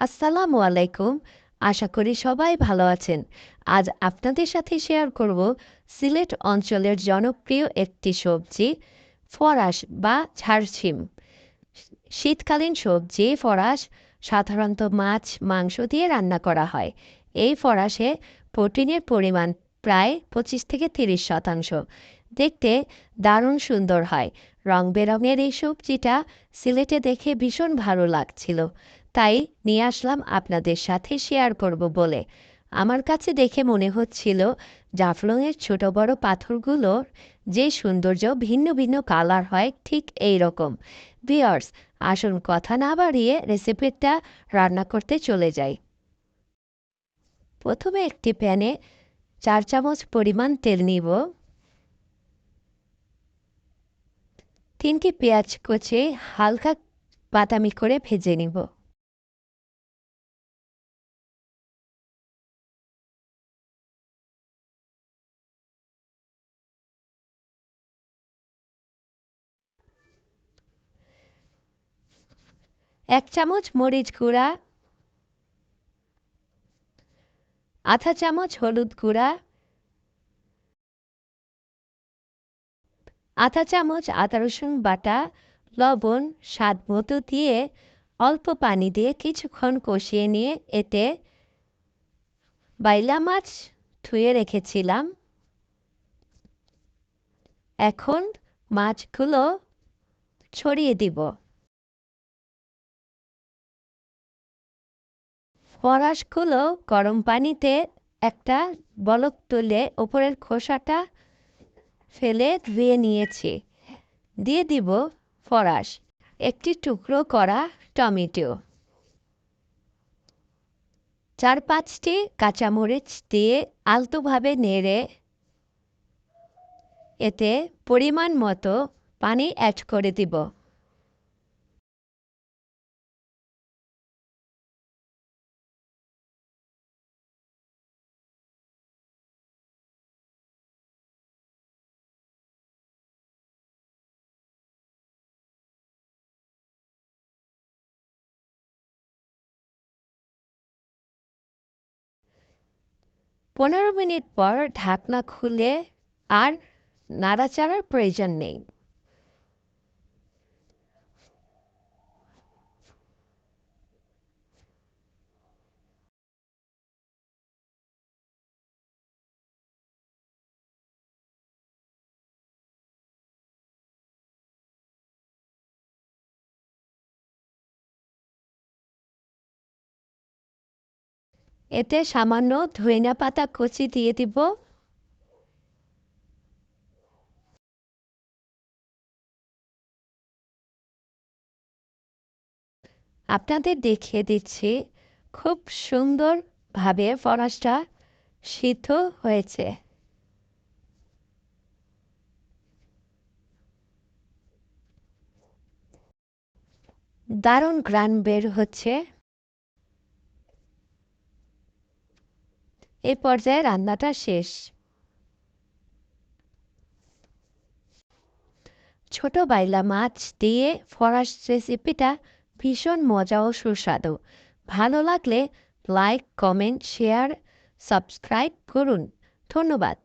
আসসালামু আলাইকুম। আশা করি সবাই ভালো আছেন। আজ আপনাদের সাথে শেয়ার করব সিলেট অঞ্চলের জনপ্রিয় একটি সবজি, ফরাস বা ঝাড়সিম শীতকালীন সবজি, ফরাস, সাধারণত মাছ, মাংস দিয়ে রান্না করা হয়। এই ফরাসে প্রোটিনের পরিমাণ প্রায় পঁচিশ থেকে তিরিশ শতাংশ। দেখতে দারুণ সুন্দর হয়। রং বেরঙের এই সবজিটা সিলেটে দেখে ভীষণ ভালো লাগছিল। তাই নিয়ে আসলাম আপনাদের সাথে শেয়ার করব বলে। আমার কাছে দেখে মনে হচ্ছিল জাফলংয়ের ছোট বড় পাথরগুলোর যে সৌন্দর্য ভিন্ন ভিন্ন কালার হয় ঠিক এই রকম। বিয়ার্স আসুন কথা না বাড়িয়ে রেসিপিটা রান্না করতে চলে যাই। প্রথমে একটি প্যানে চার চামচ পরিমাণ তেল নিব। তিনটি পেঁয়াজ কুচে হালকা বাদামি করে ভেজে নিব। এক চামচ মরিচ গুঁড়া, আধা চামচ হলুদ গুঁড়া, আধা চামচ আদা রসুন বাটা, লবণ, স্বাদ মতো দিয়ে অল্প পানি দিয়ে কিছুক্ষণ কষিয়ে নিয়ে এতে বাইলা মাছ ধুয়ে রেখেছিলাম। এখন মাছগুলো ছড়িয়ে দিব। ফরাসগুলো গরম পানিতে একটা বলক তুলে ওপরের খোসাটা ফেলে ধুয়ে নিয়েছি। দিয়ে দিব ফরাস একটি টুকরো করা টমেটো। চার পাঁচটি কাঁচামরিচ দিয়ে আলতোভাবে নেড়ে এতে পরিমাণ মতো পানি অ্যাড করে দিব। পনেরো মিনিট পর ঢাকনা খুলে আর নাড়াচাড়ার প্রয়োজন নেই। এতে সামান্য ধইনা পাতা কুচি দিয়ে দিব। আপনাদের দেখিয়ে দিচ্ছি, খুব সুন্দরভাবে ফরাসটা সিদ্ধ হয়েছে। দারুণ গ্রান বের হচ্ছে। এ পর্যায়ে রান্নাটা শেষ। ছোট বাইলা মাছ দিয়ে ফরাস রেসিপিটা ভীষণ মজা ও সুস্বাদু। ভালো লাগলে লাইক, কমেন্ট, শেয়ার, সাবস্ক্রাইব করুন। ধন্যবাদ।